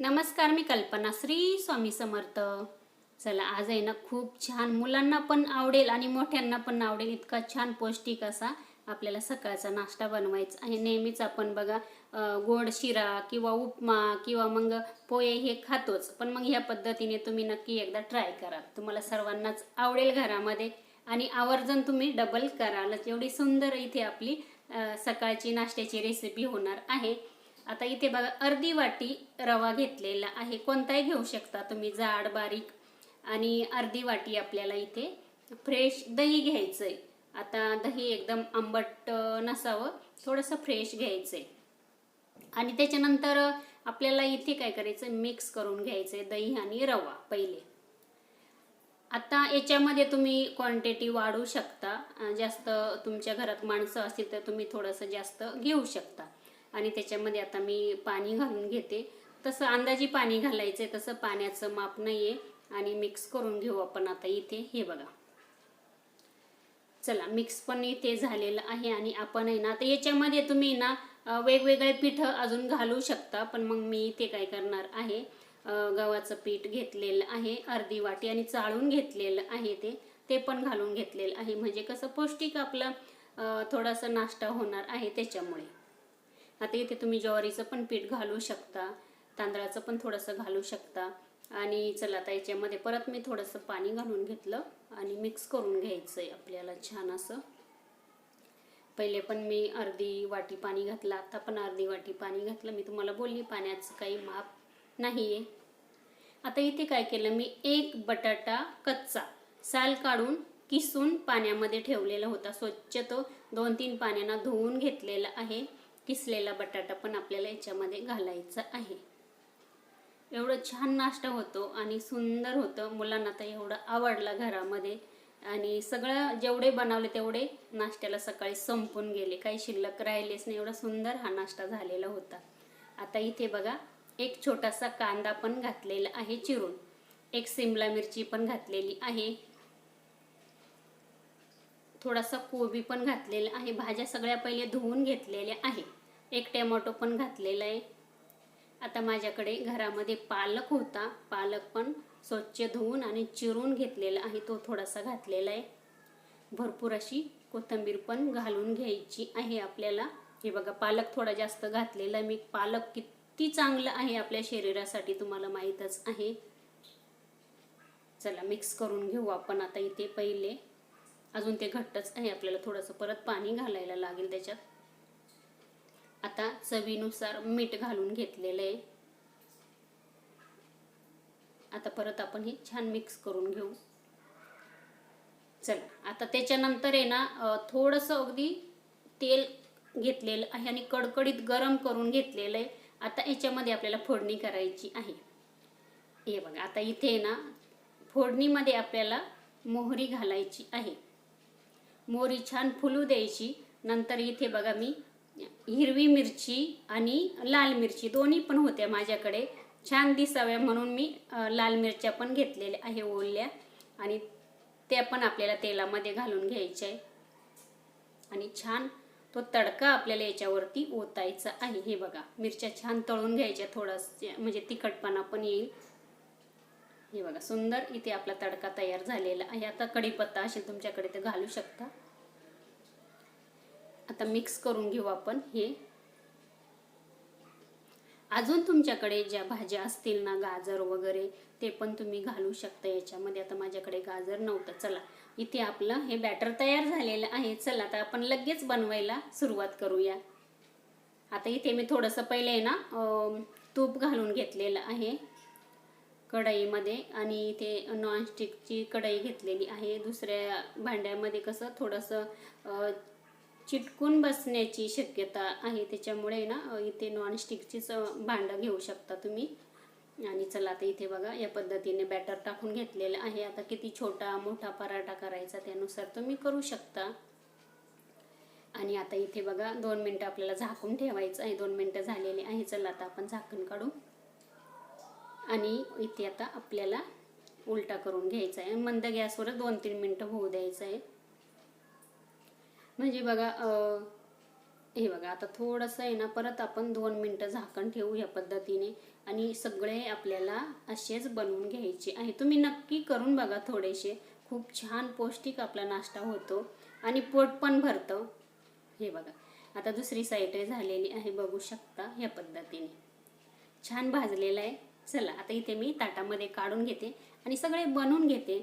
नमस्कार मी कल्पना श्री स्वामी समर्थ. चला आज आहे ना खूप छान मुलांना पण आवडेल आणि मोठ्यांना पण आवडेल इतका छान पौष्टिक असा आपल्याला सकाळचा नाश्ता बनवायचा. आहे नेहमीच आपण बघा गोड शिरा किंवा उपमा किंवा मग पोहे हे खातोच. पण मग ह्या पद्धतीने तुम्ही नक्की एकदा ट्राय करा. तुम्हाला सर्वांनाच आवडेल घरामध्ये आणि आवर्जून तुम्ही डबल कराल एवढी सुंदर इथे आपली सकाळची नाश्त्याची रेसिपी होणार आहे. आता इथे बघा अर्धी वाटी रवा घेतलेला आहे. कोणताही घेऊ शकता तुम्ही जाड बारीक. आणि अर्धी वाटी आपल्याला इथे फ्रेश दही घ्यायचंय. आता दही एकदम आंबट नसावं थोडंसं फ्रेश घ्यायचंय. आणि त्याच्यानंतर आपल्याला इथे काय करायचं मिक्स करून घ्यायचंय दही आणि रवा पहिले. आता याच्यामध्ये तुम्ही क्वांटिटी वाढवू शकता. जास्त तुमच्या घरात माणसं असतील तर तुम्ही थोडंसं जास्त घेऊ शकता. आणि त्याच्यामध्ये आता मी पाणी घालून घेते. तसं अंदाजी पाणी घालायचं आहे तसं पाण्याचं माप नाही आहे आणि मिक्स करून घेऊ आपण आता इथे हे बघा. चला मिक्स पण इथे झालेलं आहे आणि आपण आहे ना आता याच्यामध्ये तुम्ही ना वेगवेगळे पीठ अजून घालू शकता पण मग मी इथे काय करणार आहे गव्हाचं पीठ घेतलेलं आहे अर्धी वाटी आणि चाळून घेतलेलं आहे ते. ते पण घालून घेतलेलं आहे. म्हणजे कसं पौष्टिक आपलं थोडासा नाश्ता होणार आहे त्याच्यामुळे. आता इथे तुम्ही ज्वारीचं पण पीठ घालू शकता तांदळाचं पण थोडंसं घालू शकता. आणि चला आता याच्यामध्ये परत मी थोडंसं पाणी घालून घेतलं आणि मिक्स करून घ्यायचं आहे आपल्याला छान असं. पहिले पण मी अर्धी वाटी पाणी घातलं आता पण अर्धी वाटी पाणी घातलं. मी तुम्हाला बोलली पाण्याचं काही माप नाही आहे आता इथे काय केलं मी एक बटाटा कच्चा साल काढून किसून पाण्यामध्ये ठेवलेला होता. स्वच्छ तो दोन तीन पाण्यानं धुवून घेतलेला आहे. किसलेला बटाटा पण आपल्याला याच्यामध्ये घालायचा आहे. एवढं छान नाश्ता होतो आणि सुंदर होतं. मुलांना तर एवढं आवडला घरामध्ये. आणि सगळं जेवढे बनवले तेवढे नाश्त्याला सकाळी संपून गेले. काही शिल्लक राहिलेच नाही. एवढा सुंदर हा नाश्ता झालेला होता. आता इथे बघा एक छोटासा कांदा पण घातलेला आहे चिरून. एक सिमला मिरची पण घातलेली आहे. थोडासा कोबी पण घातलेला आहे. भाज्या सगळ्या पहिले धुवून घेतलेल्या आहे एक टोमॅटो पण घातलेला आहे. आता माझ्याकडे घरामध्ये पालक होता. पालक पण स्वच्छ धुवून आणि चिरून घेतलेला आहे. तो थोडासा घातलेला आहे. भरपूर अशी कोथिंबीर पण घालून घ्यायची आहे आपल्याला. हे बघा पालक थोडा जास्त घातलेला. आहे मी पालक किती चांगलं आहे आपल्या शरीरासाठी तुम्हाला माहीतच आहे. चला मिक्स करून घेऊ आपण आता इथे पहिले. अजून ते घट्टच आहे. आपल्याला थोडंसं परत पाणी घालायला लागेल त्याच्यात. आता चवीनुसार मीठ घालून घेतलेलं आहे. आता परत आपण हे छान मिक्स करून घेऊ. चला आता त्याच्यानंतर आहे ना थोडंसं अगदी तेल घेतलेलं आहे आणि कडकडीत गरम करून घेतलेलं आहे. आता याच्यामध्ये आपल्याला फोडणी करायची आहे. हे बघा आता इथे आहे ना फोडणीमध्ये आपल्याला मोहरी घालायची आहे. मोहरी छान फुलू द्यायची. नंतर इथे बघा मी हिरवी मिरची आणि लाल मिरची दोन्ही पण होत्या माझ्याकडे. छान दिसाव्या म्हणून मी लाल मिरच्या पण घेतलेल्या आहे ओल्या आणि त्या पण आपल्याला तेलामध्ये घालून घ्यायच्या आहे आणि छान तो तडका आपल्याला याच्यावरती ओतायचा आहे. हे बघा मिरच्या छान तळून घ्यायच्या थोडंसं म्हणजे तिखटपणा पण येईल. हे बघा सुंदर इथे आपला तडका तयार झालेला आहे. आता कढीपत्ता असेल तुमच्याकडे तर घालू शकता. आता मिक्स करून घेऊ आपण हे. अजून तुमच्याकडे ज्या भाज्या असतील ना गाजर वगैरे ते पण तुम्ही घालू शकता याच्यामध्ये. आता माझ्याकडे गाजर नव्हतं. चला इथे आपलं हे बॅटर तयार झालेलं आहे. चला आता आपण लगेच बनवायला सुरुवात करूया. आता इथे मी थोडंसं पहिले ना तूप घालून घेतलेलं आहे कढईमध्ये. आणि इथे नॉनस्टिकची कढई घेतलेली आहे. दुसऱ्या भांड्यामध्ये कसं थोडंसं चिटकून बसण्याची शक्यता आहे. त्याच्यामुळे ना इथे नॉनस्टिकचीच भांडं घेऊ शकता तुम्ही. आणि चला आता इथे बघा या पद्धतीने बॅटर टाकून घेतलेलं आहे. आता किती छोटा मोठा पराठा करायचा त्यानुसार तुम्ही करू शकता. आणि आता इथे बघा दोन मिनटं आपल्याला झाकून ठेवायचं आहे. दोन मिनटं झालेली आहे. चला आता आपण झाकण काढू. आणि इथे आता आपल्याला उलटा करून घ्यायचा आहे. मंद गॅसवर दोन तीन मिनटं होऊ द्यायचं आहे. म्हणजे बघा हे बघा आता थोडंसं आहे ना परत आपण दोन मिनटं झाकण ठेवू या पद्धतीने आणि सगळे आपल्याला असेच बनवून घ्यायचे आहे. तुम्ही नक्की करून बघा थोडेसे. खूप छान पौष्टिक आपला नाश्ता होतो आणि पोट पण भरतं. हे बघा आता दुसरी साईड झालेली आहे बघू शकता या पद्धतीने. छान भाजलेलं आहे. चला आता इथे मी ताटामध्ये काढून घेते आणि सगळे बनवून घेते.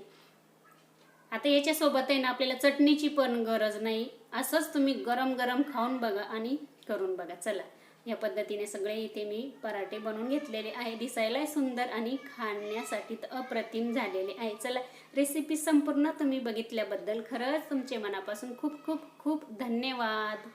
आता याच्यासोबत आहे ना आपल्याला चटणीची पण गरज नाही. असंच तुम्ही गरम गरम खाऊन बघा आणि करून बघा. चला या पद्धतीने सगळे इथे मी पराठे बनवून घेतलेले आहे. दिसायला सुंदर आणि खाण्यासाठी तर अप्रतिम झालेले आहे. चला रेसिपी संपूर्ण तुम्ही बघितल्याबद्दल खरंच तुमचे मनापासून खूप खूप खूप धन्यवाद.